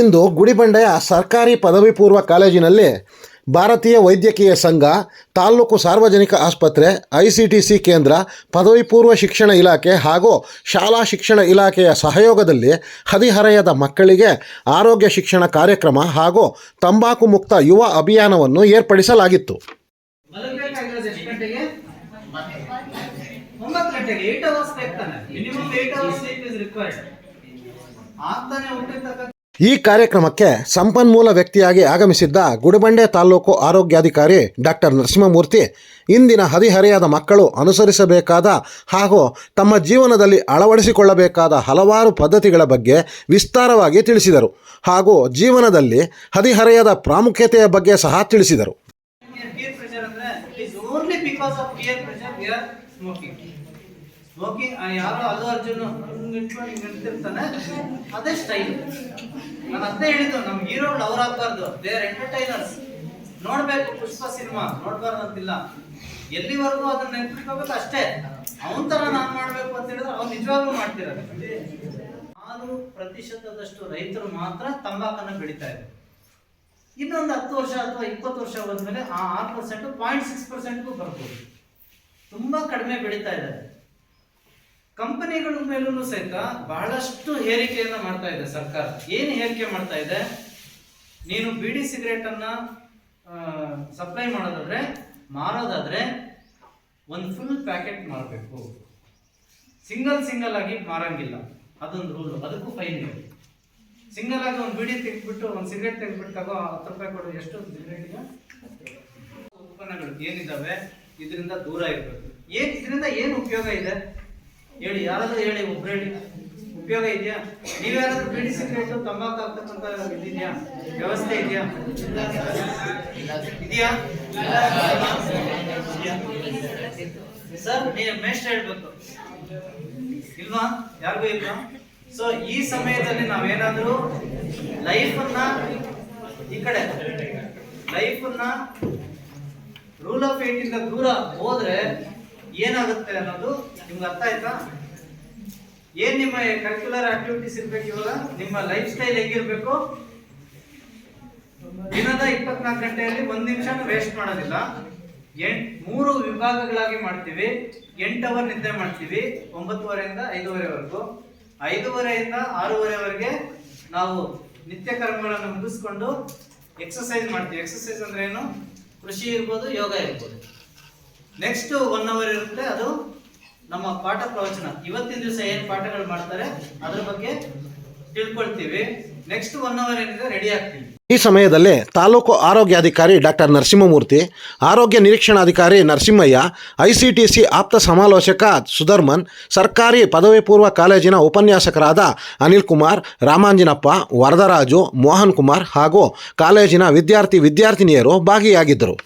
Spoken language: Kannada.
ಇಂದು ಗುಡಿಬಂಡೆಯ ಸರ್ಕಾರಿ ಪದವಿ ಪೂರ್ವ ಕಾಲೇಜಿನಲ್ಲಿ ಭಾರತೀಯ ವೈದ್ಯಕೀಯ ಸಂಘ, ತಾಲೂಕು ಸಾರ್ವಜನಿಕ ಆಸ್ಪತ್ರೆ ಐ ಸಿ ಟಿ ಸಿ ಕೇಂದ್ರ, ಪದವಿ ಪೂರ್ವ ಶಿಕ್ಷಣ ಇಲಾಖೆ ಹಾಗೂ ಶಾಲಾ ಶಿಕ್ಷಣ ಇಲಾಖೆಯ ಸಹಯೋಗದಲ್ಲಿ ಹದಿಹರೆಯದ ಮಕ್ಕಳಿಗೆ ಆರೋಗ್ಯ ಶಿಕ್ಷಣ ಕಾರ್ಯಕ್ರಮ ಹಾಗೂ ತಂಬಾಕು ಮುಕ್ತ ಯುವ ಅಭಿಯಾನವನ್ನು ಏರ್ಪಡಿಸಲಾಗಿತ್ತು. ಈ ಕಾರ್ಯಕ್ರಮಕ್ಕೆ ಸಂಪನ್ಮೂಲ ವ್ಯಕ್ತಿಯಾಗಿ ಆಗಮಿಸಿದ್ದ ಗುಡಿಬಂಡೆ ತಾಲೂಕು ಆರೋಗ್ಯಾಧಿಕಾರಿ ಡಾಕ್ಟರ್ ನರಸಿಂಹಮೂರ್ತಿ ಇಂದಿನ ಹದಿಹರೆಯದ ಮಕ್ಕಳು ಅನುಸರಿಸಬೇಕಾದ ಹಾಗೂ ತಮ್ಮ ಜೀವನದಲ್ಲಿ ಅಳವಡಿಸಿಕೊಳ್ಳಬೇಕಾದ ಹಲವಾರು ಪದ್ಧತಿಗಳ ಬಗ್ಗೆ ವಿಸ್ತಾರವಾಗಿ ತಿಳಿಸಿದರು ಹಾಗೂ ಜೀವನದಲ್ಲಿ ಹದಿಹರೆಯದ ಪ್ರಾಮುಖ್ಯತೆಯ ಬಗ್ಗೆ ಸಹ ತಿಳಿಸಿದರು. ಸ್ಮೋಕಿಂಗ್ ಯಾರೋ ಅಲ್ಲು ಅರ್ಜುನ್ ಹಿಂಗೆ ಇಟ್ಕೊಂಡು ಹಿಂಗೆ ನಿಂತಿರ್ತಾನೆ ಅದೇ ಸ್ಟೈಲ್ ನಾನು ಅದೇ ಹೇಳಿದ್ದು ನಮ್ಮ ಹೀರೋಗಳು ಅವ್ರು ಆಗ್ಬಾರ್ದು. ದೇ ಎಂಟರ್ಟೈನರ್ಸ್ ನೋಡ್ಬೇಕು ಪುಷ್ಪ ಸಿನಿಮಾ, ನೋಡ್ಬಾರ್ದು ಅಂತಿಲ್ಲ. ಎಲ್ಲಿವರೆಗೂ ಅದನ್ನ ನೆನ್ಪಿಟ್ಕೋಬೇಕು ಅಷ್ಟೇ. ಅವನ್ ತರ ನಾನ್ ಮಾಡ್ಬೇಕು ಅಂತ ಹೇಳಿದ್ರೆ ಅವ್ನು ನಿಜವಾಗ್ಲೂ ಮಾಡ್ತಿರೋದು. ಆರು ಪ್ರತಿಶತದಷ್ಟು ರೈತರು ಮಾತ್ರ ತಂಬಾಕನ್ನ ಬೆಳಿತಾ ಇದೆ ಇನ್ನೊಂದು ಹತ್ತು ವರ್ಷ ಅಥವಾ ಇಪ್ಪತ್ತು ವರ್ಷ ಹೋದ್ಮೇಲೆ ಆ ಆರು ಪರ್ಸೆಂಟ್ ಪಾಯಿಂಟ್ ಸಿಕ್ಸ್ ಪರ್ಸೆಂಟ್ಗೂ ಬರ್ಬೋದು. ತುಂಬಾ ಕಡಿಮೆ ಬೆಳೀತಾ ಇದ್ದಾರೆ. ಕಂಪನಿಗಳ ಮೇಲೂ ಸಹಿತ ಬಹಳಷ್ಟು ಹೇರಿಕೆಯನ್ನು ಮಾಡ್ತಾ ಇದೆ ಸರ್ಕಾರ. ಏನು ಹೇರಿಕೆ ಮಾಡ್ತಾ ಇದೆ? ನೀನು ಬಿಡಿ ಸಿಗರೇಟ್ ಅನ್ನ ಸಪ್ಲೈ ಮಾಡೋದಾದ್ರೆ, ಮಾರೋದಾದ್ರೆ ಒಂದು ಫುಲ್ ಪ್ಯಾಕೆಟ್ ಮಾರಬೇಕು. ಸಿಂಗಲ್ ಸಿಂಗಲ್ ಆಗಿ ಮಾರಂಗಿಲ್ಲ. ಅದೊಂದು ರೂಲ್ ಅದಕ್ಕೂ ಫೈನ್ ಇದೆ. ಸಿಂಗಲ್ ಆಗಿ ಒಂದು ಬಿಡಿ ತೆಗೆದ್ಬಿಟ್ಟು, ಒಂದು ಸಿಗರೇಟ್ ತೆಗೆದ್ಬಿಟ್ಟು ತಗೋ, ಹತ್ತು ರೂಪಾಯಿ ಕೊಡು ಎಷ್ಟು ಸಿಗರೇಟಿಗೆ ಉತ್ಪನ್ನಗಳು ಏನಿದ್ದಾವೆ ಇದರಿಂದ ದೂರ ಇರಬೇಕು. ಏನು ಇದರಿಂದ ಏನು ಉಪಯೋಗ ಇದೆ? ಹೇಳಿ, ಯಾರಾದ್ರೂ ಹೇಳಿ ಒಬ್ರು ಹೇಳಿ ಉಪಯೋಗ ಇದೆಯಾ? ನೀವು ಯಾರಾದ್ರೂ ಬಿಡಿ ಸಿಗರೇಟ್ ತಂಬಾಕು ಆಗ್ತಕ್ಕಂತ ಇದೆಯಾ ವ್ಯವಸ್ಥೆ ಇದೆಯಾ? ಇದೆಯಾ? ಸರ್, ನೀವು ಮೇಸ್ಟ್ ಹೇಳ್ಬೇಕು. ಇಲ್ವಾ? ಯಾರಿಗೂ ಇಲ್ಲ ಸೊ ಈ ಸಮಯದಲ್ಲಿ ನಾವೇನಾದ್ರೂ ಲೈಫ್ ಅನ್ನ ಈ ಕಡೆ ಲೈಫ್ ಅನ್ನ ರೂಲ್ ಆಫ್ ಏಟ್ ಇಂದ ದೂರ ಹೋದ್ರೆ ಏನಾಗುತ್ತೆ ಅನ್ನೋದು ನಿಮ್ಗೆ ಅರ್ಥ ಆಯ್ತಾ? ಏನ್ ನಿಮ್ಮ ಕರಿಕ್ಯುಲರ್ ಆಕ್ಟಿವಿಟೀಸ್ ಇರ್ಬೇಕು ಇವಾಗ? ನಿಮ್ಮ ಲೈಫ್ ಸ್ಟೈಲ್ ಹೇಗಿರ್ಬೇಕು? ದಿನದ ಇಪ್ಪತ್ನಾಲ್ಕು ಗಂಟೆಯಲ್ಲಿ ಒಂದ್ ನಿಮಿಷ ವೇಸ್ಟ್ ಮಾಡೋದಿಲ್ಲ. ಮೂರು ವಿಭಾಗಗಳಾಗಿ ಮಾಡ್ತೀವಿ. ಎಂಟು ಅವರ್ ನಿದ್ದೆ ಮಾಡ್ತೀವಿ. ಒಂಬತ್ತುವರೆಯಿಂದ ಐದೂವರೆವರೆಗೂ. ಐದೂವರೆಯಿಂದ ಆರೂವರೆವರೆಗೆ ನಾವು ನಿತ್ಯ ಕರ್ಮಗಳನ್ನು ಮುಗಿಸ್ಕೊಂಡು ಎಕ್ಸಸೈಸ್ ಮಾಡ್ತೀವಿ. ಎಕ್ಸಸೈಸ್ ಅಂದ್ರೆ ಏನು? ಕೃಷಿ ಇರ್ಬೋದು, ಯೋಗ ಇರ್ಬೋದು. ನೆಕ್ಸ್ಟ್ ಒನ್ ಅವರ್ ಇರುತ್ತೆ, ಅದು ನಮ್ಮ ಪಾಠ ಪ್ರವಚನ. ಇವತ್ತಿನ ದಿವಸ ಏನ್ ಪಾಠಗಳು ಮಾಡ್ತಾರೆ, ಅದ್ರ ಬಗ್ಗೆ ತಿಳ್ಕೊಳ್ತೀವಿ. ನೆಕ್ಸ್ಟ್ ಒನ್ ಅವರ್ ಏನಿದೆ ರೆಡಿ ಆಗ್ತೀವಿ. ಈ ಸಮಯದಲ್ಲಿ ತಾಲೂಕು ಆರೋಗ್ಯಾಧಿಕಾರಿ ಡಾಕ್ಟರ್ ನರಸಿಂಹಮೂರ್ತಿ, ಆರೋಗ್ಯ ನಿರೀಕ್ಷಣಾಧಿಕಾರಿ ನರಸಿಂಹಯ್ಯ, ಐಸಿಟಿಸಿ ಆಪ್ತ ಸಮಾಲೋಚಕ ಸುಧರ್ಮನ್, ಸರ್ಕಾರಿ ಪದವಿ ಪೂರ್ವ ಕಾಲೇಜಿನ ಉಪನ್ಯಾಸಕರಾದ ಅನಿಲ್ ಕುಮಾರ್, ರಾಮಾಂಜಿನಪ್ಪ, ವರದರಾಜು, ಮೋಹನ್ ಕುಮಾರ್ ಹಾಗೂ ಕಾಲೇಜಿನ ವಿದ್ಯಾರ್ಥಿ ವಿದ್ಯಾರ್ಥಿನಿಯರು ಭಾಗಿಯಾಗಿದ್ದರು.